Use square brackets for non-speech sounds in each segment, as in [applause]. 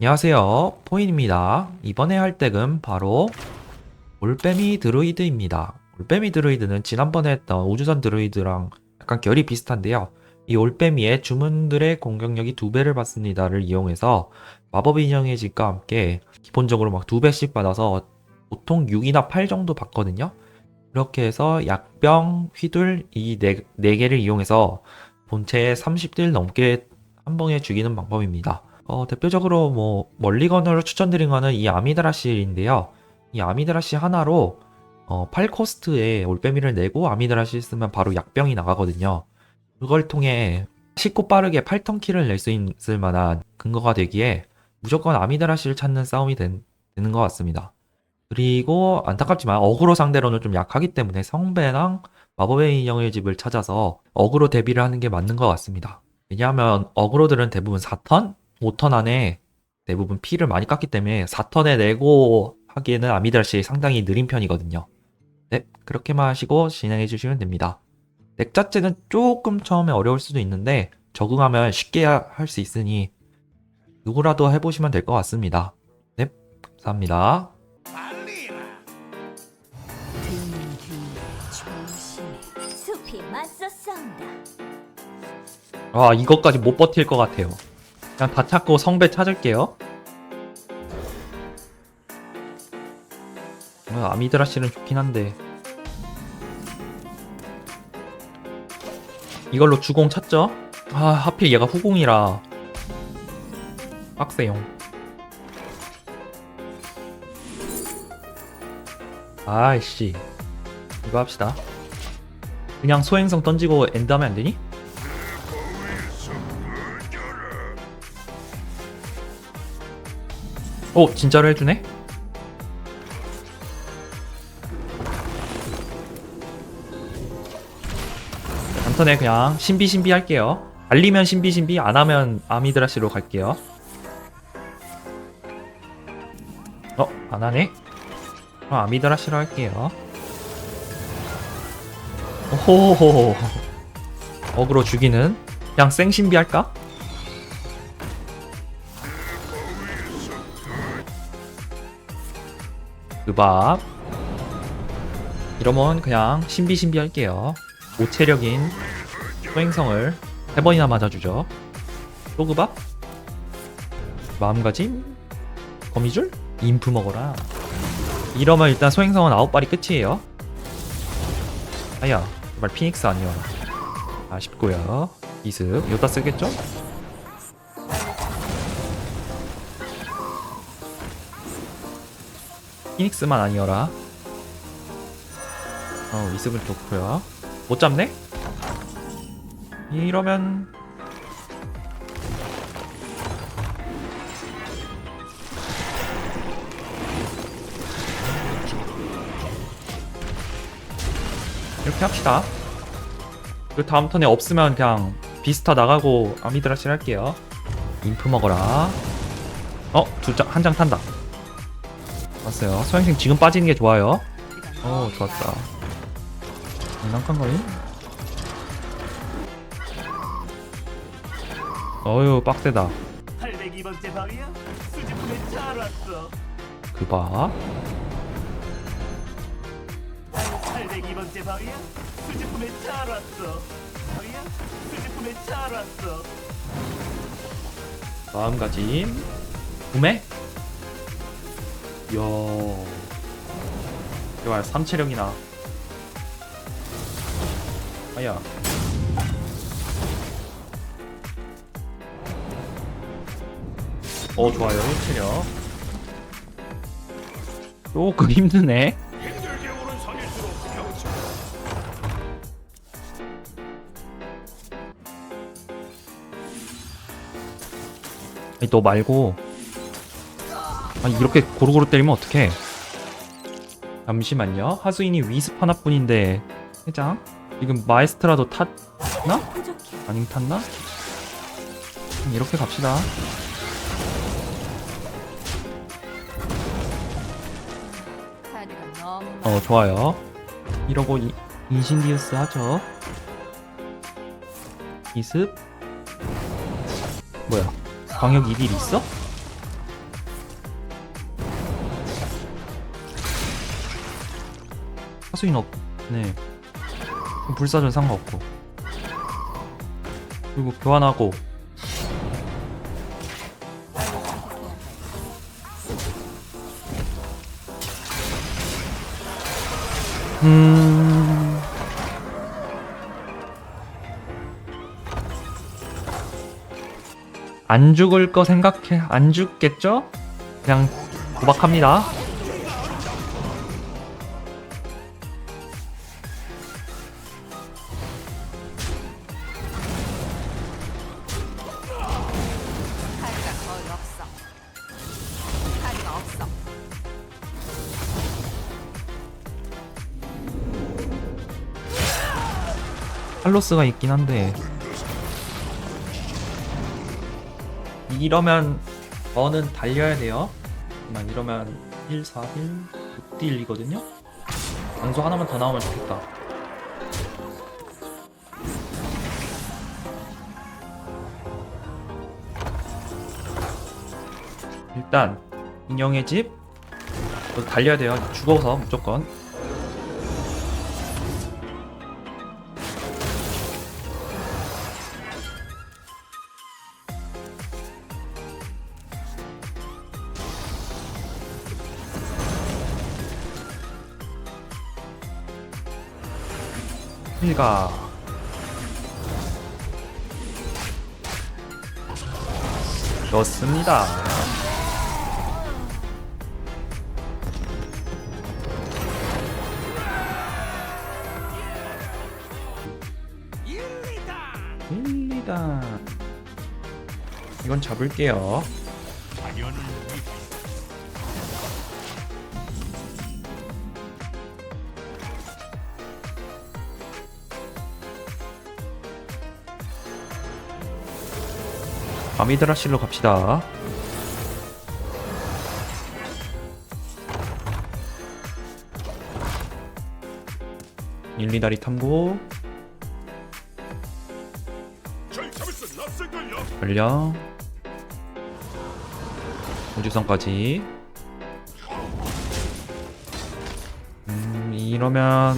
안녕하세요. 포인입니다. 이번에 할 덱은 바로 올빼미 드루이드입니다. 올빼미 드루이드는 지난번에 했던 우주선 드루이드랑 약간 결이 비슷한데요. 이 올빼미의 주문들의 공격력이 두 배를 받습니다를 이용해서 마법 인형의 집과 함께 기본적으로 막 두 배씩 받아서 보통 6이나 8 정도 받거든요. 그렇게 해서 약병, 휘둘 이 네, 네 개를 이용해서 본체에 30딜 넘게 한 방에 죽이는 방법입니다. 어, 대표적으로 뭐 멀리건으로 추천드린 거는 이 아미드라 실인데요. 이 아미드라 실 하나로 어, 8코스트에 올빼미를 내고 아미드라 실 쓰면 바로 약병이 나가거든요. 그걸 통해 쉽고 빠르게 8턴키를 낼 수 있을 만한 근거가 되기에 무조건 아미드라실 찾는 싸움이 된- 되는 것 같습니다. 그리고 안타깝지만 어그로 상대로는 좀 약하기 때문에 성배랑 마법의 인형의 집을 찾아서 어그로 대비를 하는 게 맞는 것 같습니다. 왜냐하면 어그로들은 대부분 4턴, 5턴 안에 대부분 피를 많이 깎기 때문에 4턴에 내고 하기에는 아미드라시 상당히 느린 편이거든요. 네, 그렇게만 하시고 진행해 주시면 됩니다. 덱 자체는 조금 처음에 어려울 수도 있는데 적응하면 쉽게 할 수 있으니 누구라도 해보시면 될 것 같습니다. 네, 감사합니다. 싸운다 아, 이것까지 못 버틸 것 같아요. 그냥 다 찾고 성배 찾을게요. 어, 아미드라실은 좋긴 한데. 이걸로 주공 찾죠? 아, 하필 얘가 후공이라. 빡세용. 아이씨. 이거 합시다. 그냥 소행성 던지고 엔드하면 안 되니? 오 진짜로 해주네? 단턴에 그냥 신비신비 할게요 알리면 신비신비 안하면 아미드라시로 갈게요 어? 안하네? 그럼 아미드라시로 할게요 오호호호 어그로 죽이는 그냥 생신비 할까? 그밥. 이러면 그냥 신비신비 할게요. 오체력인 소행성을 세 번이나 맞아주죠. 또 그밥? 마음가짐? 거미줄? 인프 먹어라. 이러면 일단 소행성은 아홉 발이 끝이에요. 아야 제발 피닉스 아니어라 아쉽고요. 이습 이따 쓰겠죠? 피닉스만 아니어라. 어, 이습은 좋고요. 못 잡네? 이러면 이렇게 합시다. 그 다음 턴에 없으면 그냥 비스타 나가고 아미드라실 할게요. 인프 먹어라. 어, 두 장, 한 장 탄다. 왔어요. 소행생 지금 빠지는 게 좋아요. 어, 좋았다. 장난감거리? 어휴, 빡세다. 802번째 방이야? 수집품에 잘 왔어. 그 봐. 802번째 방이야? 수집품에 잘 왔어. 방이야? 수집품에 잘 왔어. 마음가짐. 구매? 이야. 이거 3체력이나. 아야. 어, 좋아요. 1체력. 조금 힘드네. 아니, 너 말고 아니 이렇게 고루고루 때리면 어떡해? 잠시만요. 하수인이 위습 하나뿐인데 회장? 지금 마에스트라도 탔나? 아님 탔나? 음, 이렇게 갑시다. 어 좋아요. 이러고 이, 인신디우스 하죠. 이습. 뭐야? 광역 2딜 있어? 하수인 없네. 불사전 상관없고. 그리고 교환하고. 음. 안 죽을 거 생각해. 안 죽겠죠? 그냥 도박합니다. 칼로스가 있긴 한데. 이러면 저는 달려야 돼요. 만 이러면 1, 4, 1, 6딜이거든요. 장소 하나만 더 나오면 좋겠다. 일단 인형의 집. 저 달려야 돼요. 죽어서 무조건 일가 좋습니다. 일리다. 이건 잡을게요. 아미드라실로 갑시다. 일리다리 탐구. 전령. 우주선까지. 음 이러면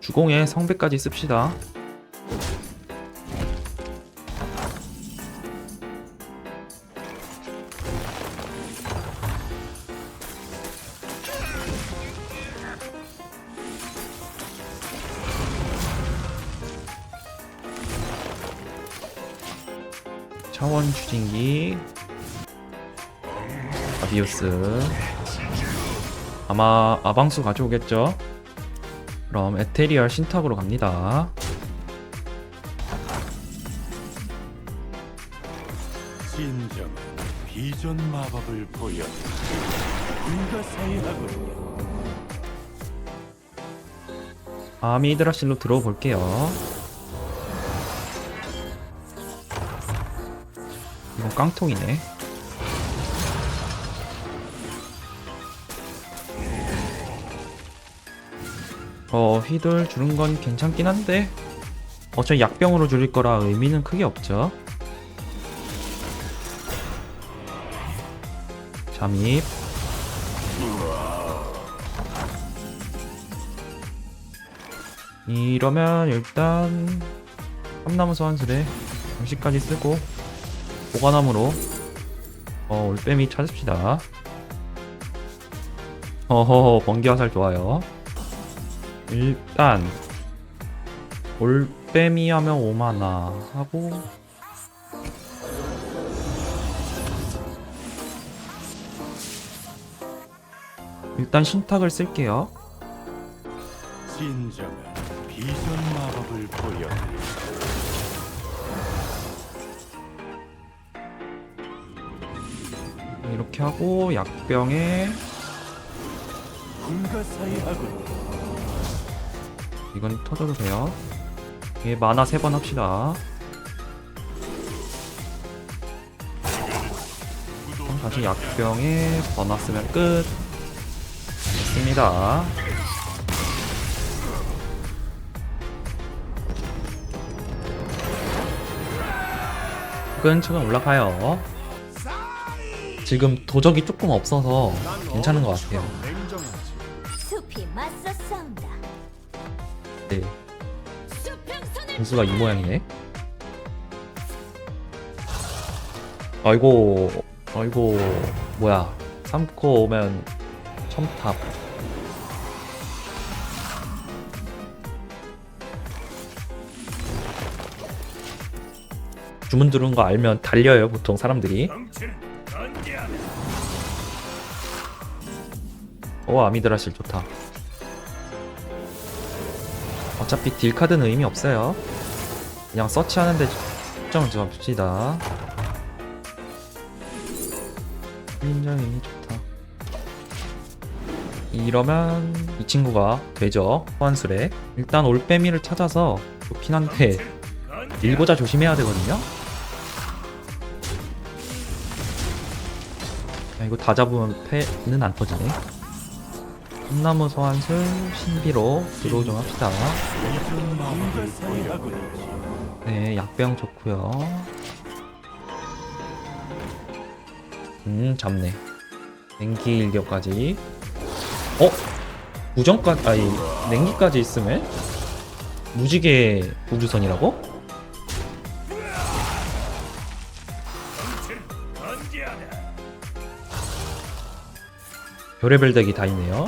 주공에 성배까지 씁시다 차원 추진기. 아비우스. 아마 아방수 가져오겠죠? 그럼 에테리얼 신탁으로 갑니다. 진정한 비전 마법을 보여. 불가사의하군요. 아미드라실로 들어와 볼게요 깡통이네. 어 휘돌 주는 건 괜찮긴 한데 어차피 약병으로 줄일 거라 의미는 크게 없죠. 잠입. 이러면 일단 삼나무 소환술에 장식까지 쓰고 보관함으로 어 올빼미 찾읍시다. 어허허 번개 화살 좋아요. 일단 올빼미 하면 5만화 하고 일단 신탁을 쓸게요. 진정한 비전 마법을 보여 이렇게 하고 약병에 이건 터져도 돼요. 예, 만화 세 번 합시다. 그럼 다시 약병에 번화 쓰면 끝. 됐습니다. 끈층은 올라가요. 지금 도적이 조금 없어서 괜찮은 것 같아요. 숲이 맞서 네. 변수가 이 모양이네. 아이고, 아이고, 뭐야. 3코 오면 첨탑. 주문 들은 거 알면 달려요, 보통 사람들이. 오, 아미드라실 좋다. 어차피 딜 카드는 의미 없어요. 그냥 서치하는데 초점을 잡읍시다. 인정이 좋다. 이러면 이 친구가 되죠. 소환술에. 일단 올빼미를 찾아서 좋긴 한데 일보자 조심해야 되거든요. 야, 이거 다 잡으면 패는 안 터지네. 꿈나무 소환술 신비로 들어오 좀 합시다. 네, 약병 좋고요. 음, 잡네. 냉기 일격까지. 어? 무정까지, 아니, 냉기까지 있으면? 무지개 우주선이라고? 별의별 덱이 다 있네요.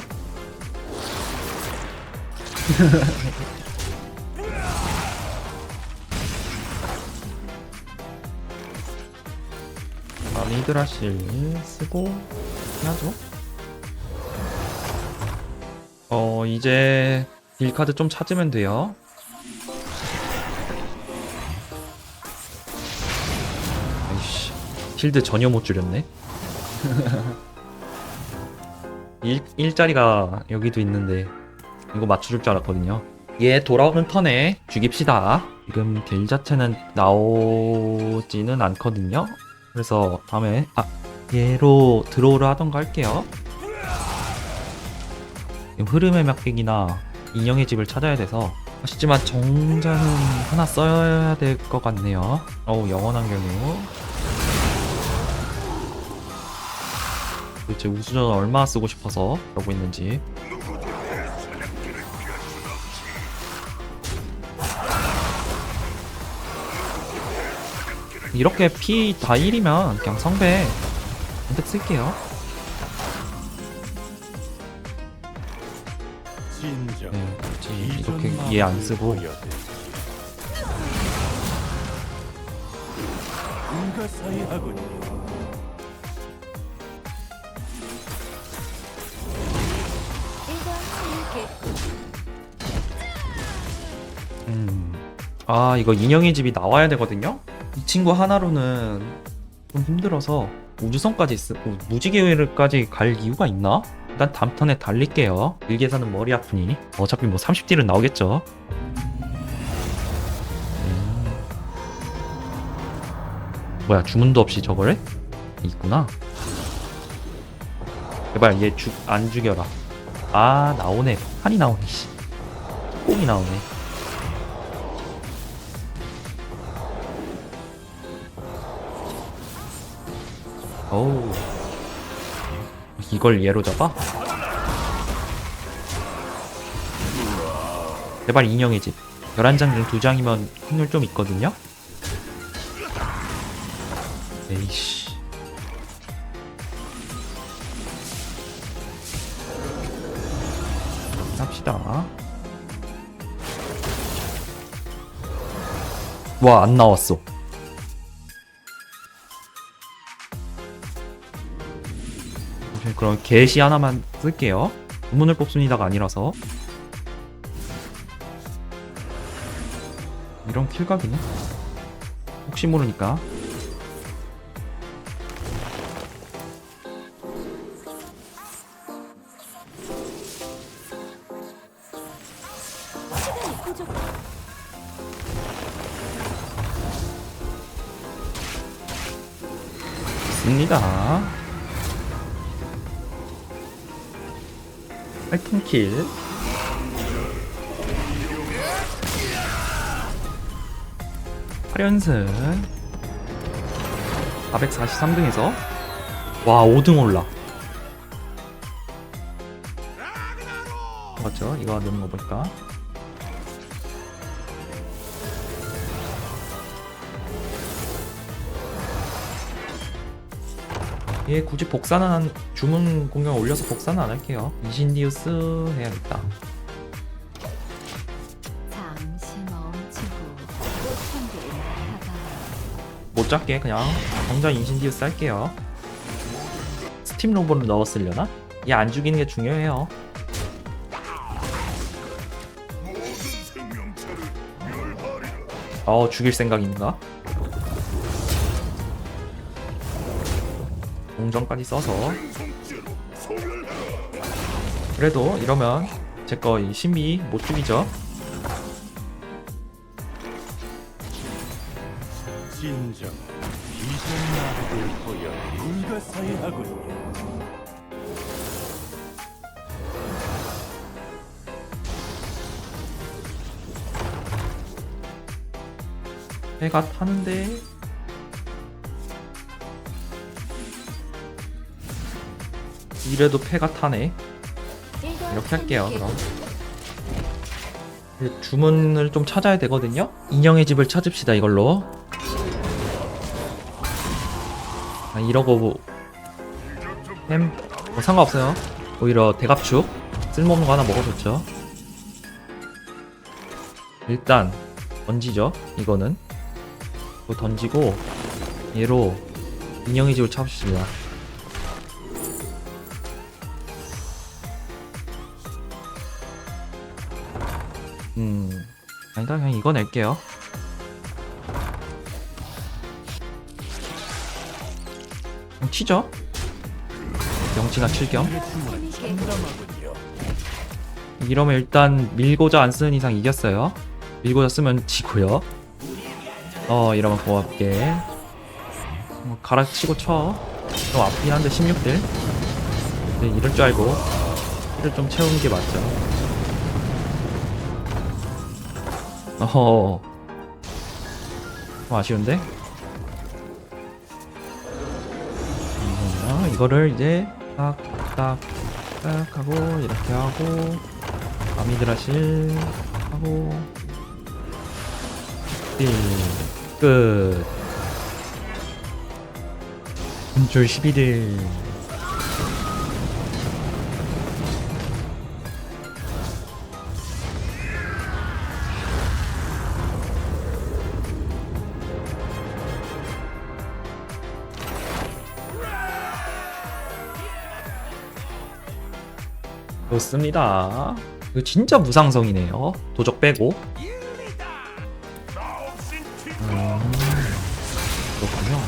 아 미드라실 쓰고 해야죠. 어 이제 딜 카드 좀 찾으면 돼요. 아이씨 필드 전혀 못 줄였네. [laughs] 일, 일자리가 여기도 있는데 이거 맞춰줄 줄 알았거든요. 얘 돌아오는 턴에 죽입시다. 지금 딜 자체는 나오지는 않거든요. 그래서 다음에 아 얘로 드로우를 하던가 할게요. 흐름의 막객이나 인형의 집을 찾아야 돼서 아쉽지만 정자는 하나 써야 될 것 같네요. 어우 영원한 경우 도대체 우수전 얼마나 쓰고 싶어서 그러고 있는지 이렇게 피 다 1이면 그냥 성배 선택 쓸게요. 네, 굳이 이렇게 얘 안 쓰고. 음. 아 이거 인형의 집이 나와야 되거든요 이 친구 하나로는 좀 힘들어서 우주선까지 쓰 어, 무지개회를까지 갈 이유가 있나? 일단 다음 턴에 달릴게요. 일계사는 머리 아프니? 어차피 뭐 30딜은 나오겠죠. 음. 뭐야 주문도 없이 저걸 해? 있구나. 제발 얘 죽 안 죽여라. 아 나오네. 판이 나오네 씨. 꽁이 나오네 어우. 이걸 얘로 잡아? 제발 인형의 집. 11장 중 2장이면 확률 좀 있거든요? 에이씨. 합시다. 와 안 나왔어 그럼 게시 하나만 쓸게요. 문을 뽑습니다가 아니라서. 이런 킬각이네. 혹시 모르니까. 씁니다. 8킬 팔연승 443등에서 와 5등 올라 맞죠? 이거 넣는 거 볼까? 얘 굳이 복사는 한 주문 공격 올려서 복사는 안 할게요. 이신디우스 해야겠다. 못 잡게 그냥 당장 인신디우스 할게요. 스팀 로봇을 넣었으려나? 얘 안 죽이는 게 중요해요. 어 죽일 생각인가? 공정까지 써서 그래도 이러면 제거 이 신비 못 죽이죠? 진정 나를 보여 불가사의하군요. 해가 타는데 이래도 패가 타네. 이렇게 할게요 그럼. 이제 주문을 좀 찾아야 되거든요. 인형의 집을 찾읍시다 이걸로. 아, 이러고 뭐. 햄? 뭐 상관없어요. 오히려 대갑축 쓸모없는 거 하나 먹어줬죠. 일단 던지죠 이거는. 이거 던지고 얘로 인형의 집을 찾읍시다 아니다 그냥 이거 낼게요 그냥 튀죠 명치나 칠겸. 이러면 일단 밀고자 안 쓰는 이상 이겼어요. 밀고자 쓰면 지고요. 어 이러면 고맙게 뭐 갈아치고 쳐. 좀 아프긴 한데 16딜. 네, 이럴 줄 알고 힐을 좀 채우는 게 맞죠. 어허. 좀 아쉬운데? 음, 이거를 이제 딱딱 딱 하고 이렇게 하고 아미드라실 하고 딜 끝. 분줄 12딜. 좋습니다. 이거 진짜 무상성이네요. 도적 빼고. 음, 그렇군요.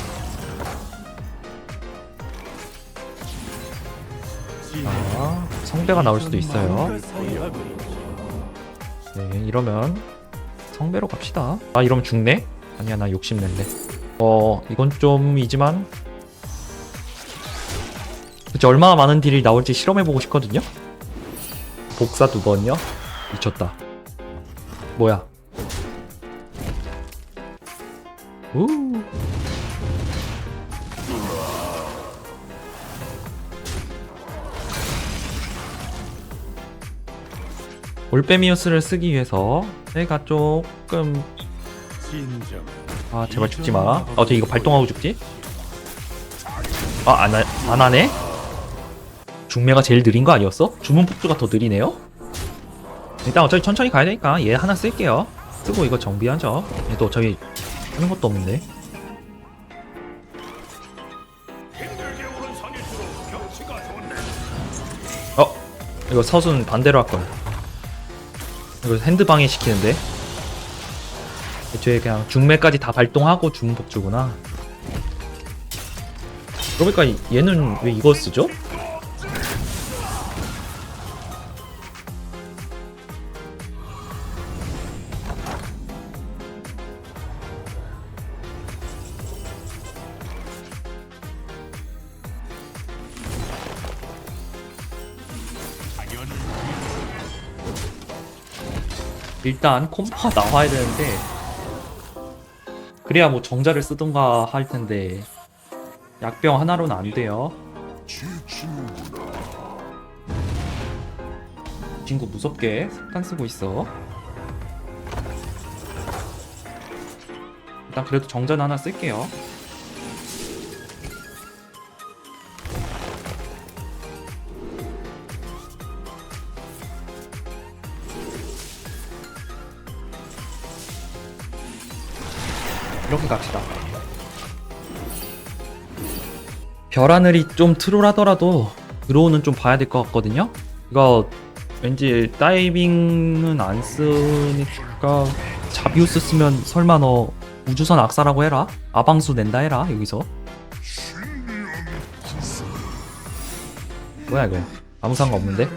자, 성배가 나올 수도 있어요. 네, 이러면 성배로 갑시다. 아, 이러면 죽네? 아니야, 나 욕심낸데. 어, 이건 좀이지만. 그치, 얼마나 많은 딜이 나올지 실험해보고 싶거든요? 복사 두 번이요? 미쳤다. 뭐야? 우. 올빼미우스를 쓰기 위해서 제가 조금 아 제발 죽지 마. 어떻게 이거 발동하고 죽지? 아안 안 하네? 중매가 제일 느린 거 아니었어? 주문 폭주가 더 느리네요? 일단 어차피 천천히 가야 되니까 얘 하나 쓸게요. 쓰고 이거 정비하죠. 얘도 어차피 하는 것도 없는데. 어 이거 서순 반대로 할 걸. 이거 핸드 방해 시키는데. 애초에 그냥 중매까지 다 발동하고 주문 폭주구나. 그러니까 얘는 왜 이거 쓰죠? 일단 콤파 나와야 되는데 그래야 뭐 정자를 쓰던가 할 텐데 약병 하나로는 안 돼요. 친구 무섭게 석탄 쓰고 있어. 일단 그래도 정전 하나 쓸게요. 별하늘이 좀 트롤하더라도 드로우는 좀 봐야 될 것 같거든요. 이거 왠지 다이빙은 안 쓰니까 자비우스 쓰면 설마 너 우주선 악사라고 해라? 아방수 낸다 해라 여기서. 뭐야 이거? 아무 상관 없는데?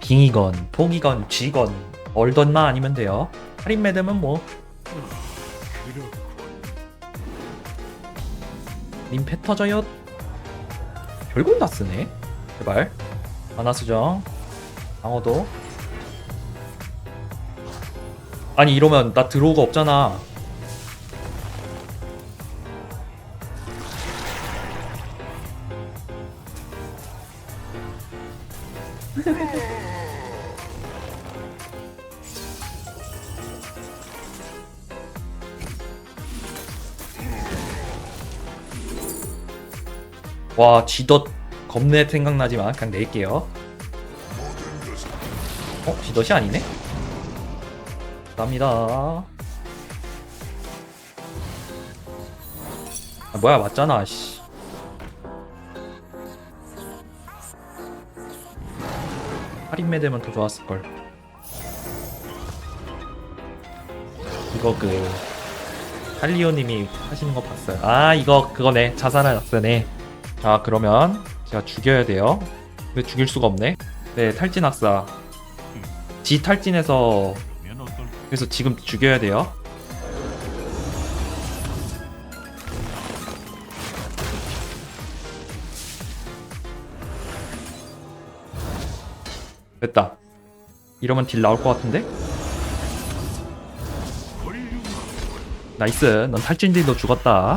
빙이건, 폭이건, 쥐건, 얼던만 아니면 돼요. 할인 매듭은 뭐 님패 터져요. 별걸 다 쓰네. 제발. 만화 수정. 방어도. 아니 이러면 나 들어오가 없잖아. 와 쥐덫 겁내 생각나지만 그냥 낼게요. 어? 쥐덫이 아니네? 감사합니다. 아 뭐야 맞잖아 씨. 할인 매 되면 더 좋았을걸. 이거 그 할리오님이 하시는 거 봤어요. 아 이거 그거네. 자살한 악사네 자 그러면 제가 죽여야 돼요. 근데 죽일 수가 없네. 네 탈진 학사. 지 탈진해서 그래서 지금 죽여야 돼요. 됐다. 이러면 딜 나올 것 같은데? 나이스. 넌 탈진 딜도 죽었다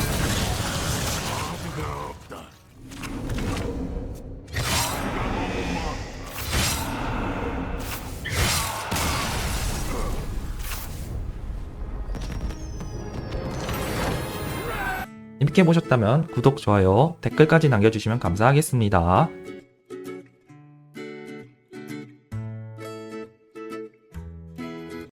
재밌게 보셨다면 구독, 좋아요, 댓글까지 남겨주시면 감사하겠습니다.